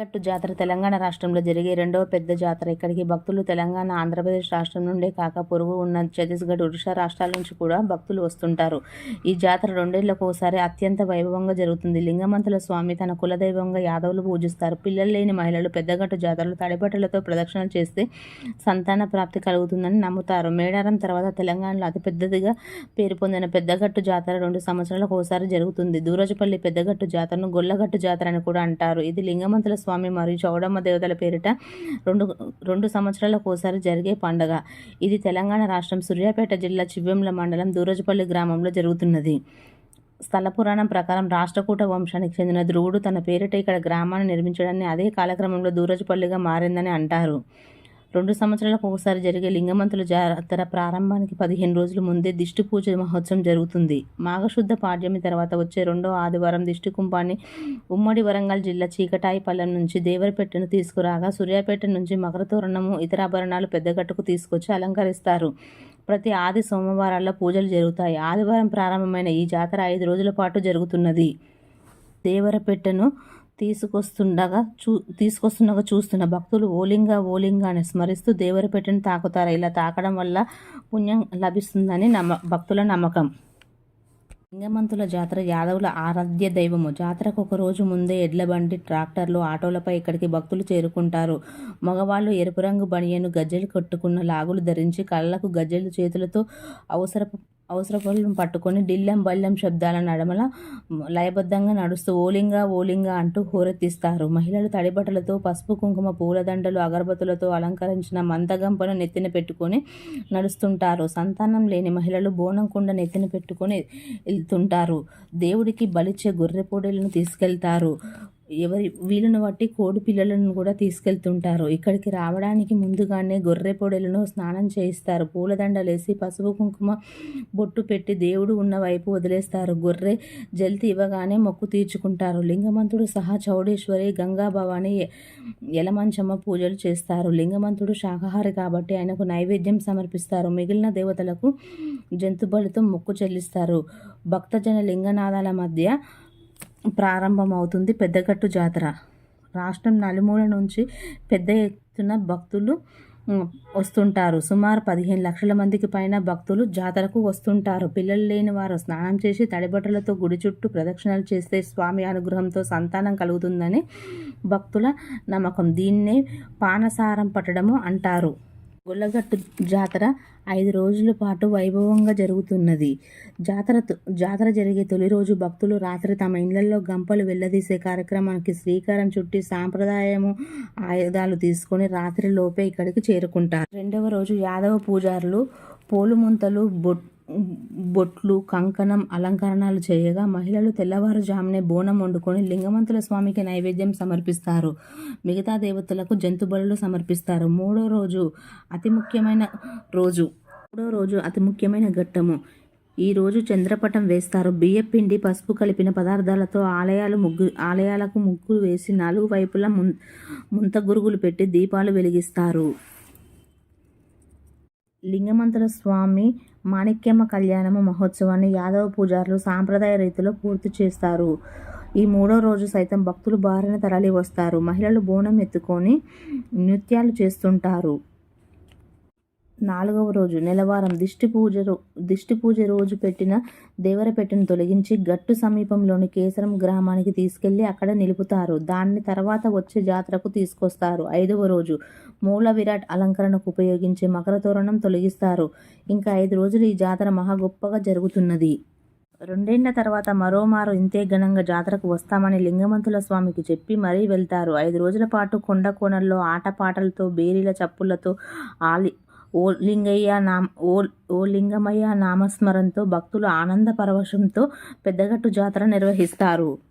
గట్టు జాతర తెలంగాణ రాష్ట్రంలో జరిగే రెండవ పెద్ద జాతర. ఇక్కడికి భక్తులు తెలంగాణ ఆంధ్రప్రదేశ్ రాష్ట్రం నుండే కాక పొరుగు ఉన్న ఛత్తీస్గఢ్ ఒడిషా రాష్ట్రాల నుంచి కూడా భక్తులు వస్తుంటారు. ఈ జాతర రెండేళ్ళకు ఒకసారి అత్యంత వైభవంగా జరుగుతుంది. లింగమంతుల స్వామి తన కులదైవంగా యాదవులు పూజిస్తారు. పిల్లలు లేని మహిళలు పెద్దగట్టు జాతరలు తడిబట్టలతో ప్రదక్షిణలు చేస్తే సంతాన ప్రాప్తి కలుగుతుందని నమ్ముతారు. మేడారం తర్వాత తెలంగాణలో అతిపెద్దదిగా పేరు పొందిన పెద్దగట్టు జాతర రెండు సంవత్సరాలకు ఒకసారి జరుగుతుంది. దూరజపల్లి పెద్దగట్టు జాతరను గొల్లగట్టు జాతర అని కూడా అంటారు. ఇది లింగమంతుల స్వామి స్వామి మరియు చౌడమ్మ దేవతల పేరిట రెండు రెండు సంవత్సరాలకు ఒకసారి జరిగే పండగ. ఇది తెలంగాణ రాష్ట్రం సూర్యాపేట జిల్లా చివ్వెంల మండలం దూరజపల్లి గ్రామంలో జరుగుతున్నది. స్థల పురాణం ప్రకారం రాష్ట్రకూట వంశానికి చెందిన ధ్రువుడు తన పేరిట ఇక్కడ గ్రామాన్ని నిర్మించడాన్ని అదే కాలక్రమంలో దూరజపల్లిగా మారిందని అంటారు. రెండు సంవత్సరాలకు ఒకసారి జరిగే లింగమంతుల జాతర ప్రారంభానికి పదిహేను రోజుల ముందే దిష్టి పూజ మహోత్సవం జరుగుతుంది. మాఘశుద్ధ పాడ్యమి తర్వాత వచ్చే రెండో ఆదివారం దిష్టి కుంభాన్ని ఉమ్మడి వరంగల్ జిల్లా చీకటాయిపల్లెం నుంచి దేవరపెట్టెను తీసుకురాగా సూర్యాపేట నుంచి మకర తోరణము ఇతర ఆభరణాలు పెద్దగట్టుకు తీసుకొచ్చి అలంకరిస్తారు. ప్రతి ఆది సోమవారాల్లో పూజలు జరుగుతాయి. ఆదివారం ప్రారంభమైన ఈ జాతర ఐదు రోజుల పాటు జరుగుతున్నది. దేవరపెట్టెను తీసుకొస్తుండగా చూ తీసుకొస్తుండగా చూస్తున్న భక్తులు ఓలింగా ఓలింగా అని స్మరిస్తూ పెట్టిన తాకుతారు. ఇలా తాకడం వల్ల పుణ్యం లభిస్తుందని నమ్మ భక్తుల నమ్మకం. లింగమంతుల జాతర యాదవుల ఆరాధ్య దైవము. జాతరకు ఒక రోజు ముందే ఎడ్ల బండి ట్రాక్టర్లు ఆటోలపై ఇక్కడికి భక్తులు చేరుకుంటారు. మగవాళ్ళు ఎరుపు రంగు బనియను గజ్జెలు కట్టుకున్న లాగులు ధరించి కళ్ళకు గజ్జెలు చేతులతో అవసరపు అవసరపలను పట్టుకొని డిల్లెం బల్లెం శబ్దాల నడమల లయబద్ధంగా నడుస్తూ ఓలింగా ఓలింగా అంటూ హోరెత్తిస్తారు. మహిళలు తడిబట్టలతో పసుపు కుంకుమ పూలదండలు అగరబత్తులతో అలంకరించిన మందగంపను నెత్తిన పెట్టుకొని నడుస్తుంటారు. సంతానం లేని మహిళలు బోనం కుండ నెత్తిన పెట్టుకొని వెళ్తుంటారు. దేవుడికి బలిచ్చే గొర్రెపూడలను తీసుకెళ్తారు. ఎవరి వీలును బట్టి కోడి పిల్లలను కూడా తీసుకెళ్తుంటారు. ఇక్కడికి రావడానికి ముందుగానే గొర్రె పొడెలను స్నానం చేయిస్తారు. పూలదండలేసి పసుపు కుంకుమ బొట్టు పెట్టి దేవుడు ఉన్న వైపు వదిలేస్తారు. గొర్రె జల్తి ఇవ్వగానే మొక్కు తీర్చుకుంటారు. లింగమంతుడు సహా చౌడేశ్వరి గంగా భవాని యలమంచమ్మ పూజలు చేస్తారు. లింగమంతుడు శాకాహారి కాబట్టి ఆయనకు నైవేద్యం సమర్పిస్తారు. మిగిలిన దేవతలకు జంతుబలితో మొక్కు చెల్లిస్తారు. భక్తజన లింగనాదాల మధ్య ప్రారంభమవుతుంది పెద్దగట్టు జాతర. రాష్ట్రం నలుమూల నుంచి పెద్ద ఎత్తున భక్తులు వస్తుంటారు. సుమారు పదిహేను లక్షల మందికి పైన భక్తులు జాతరకు వస్తుంటారు. పిల్లలు లేని వారు స్నానం చేసి తడిబట్టలతో గుడి చుట్టూ ప్రదక్షిణలు చేస్తే స్వామి అనుగ్రహంతో సంతానం కలుగుతుందని భక్తుల నమ్మకం. దీన్నే పానసారం పట్టడము అంటారు. గొల్లగట్టు జాతర ఐదు రోజుల పాటు వైభవంగా జరుగుతున్నది. జాతర జాతర జరిగే తొలి రోజు భక్తులు రాత్రి తమ ఇళ్ళలో గంపలు వెళ్ళదీసే కార్యక్రమానికి శ్రీకారం చుట్టి సాంప్రదాయము ఆయుధాలు తీసుకొని రాత్రి లోపే ఇక్కడికి చేరుకుంటారు. రెండవ రోజు యాదవ పూజారులు పోలుముంతలు బొట్ బొట్లు కంకణం అలంకరణలు చేయగా మహిళలు తెల్లవారుజామునే బోనం వండుకొని లింగమంతుల స్వామికి నైవేద్యం సమర్పిస్తారు. మిగతా దేవతలకు జంతు బలులు సమర్పిస్తారు. మూడో రోజు అతి ముఖ్యమైన రోజు. మూడో రోజు అతి ముఖ్యమైన ఘట్టము. ఈ రోజు చంద్రపటం వేస్తారు. బియ్యపిండి పసుపు కలిపిన పదార్థాలతో ఆలయాలు ముగ్గు ఆలయాలకు ముగ్గులు వేసి నాలుగు వైపులా ముం ముంత గురుగులు పెట్టి దీపాలు వెలిగిస్తారు. లింగమంతుల స్వామి మాణిక్యమ్మ కళ్యాణము మహోత్సవాన్ని యాదవ పూజారులు సాంప్రదాయ రీతిలో పూర్తి చేస్తారు. ఈ మూడో రోజు సైతం భక్తులు బారిన తరలి వస్తారు మహిళలు బోనం ఎత్తుకొని నృత్యాలు చేస్తుంటారు. నాలుగవ రోజు నెలవారం దిష్టి పూజ దిష్టి పూజ రోజు పెట్టిన దేవరపెట్టెను తొలగించి గట్టు సమీపంలోని కేసరం గ్రామానికి తీసుకెళ్ళి అక్కడ నిలుపుతారు. దాన్ని తర్వాత వచ్చే జాతరకు తీసుకొస్తారు. ఐదవ రోజు మూల విరాట్ అలంకరణకు ఉపయోగించే మకర తోరణం తొలగిస్తారు. ఇంకా ఐదు రోజులు ఈ జాతర మహా గొప్పగా జరుగుతున్నది. రెండేళ్ళ తర్వాత మరోమారు ఇంతే ఘనంగా జాతరకు వస్తామని లింగమంతుల స్వామికి చెప్పి మరీ వెళ్తారు. ఐదు రోజుల పాటు కొండ కోణల్లో ఆటపాటలతో బేరీల చప్పులతో ఆలి ఓ లింగయ్య నామ ఓ ఓ లింగమయ్య నామస్మరణతో భక్తులు ఆనంద పరవశంతో పెద్దగట్టు జాతర నిర్వహిస్తారు.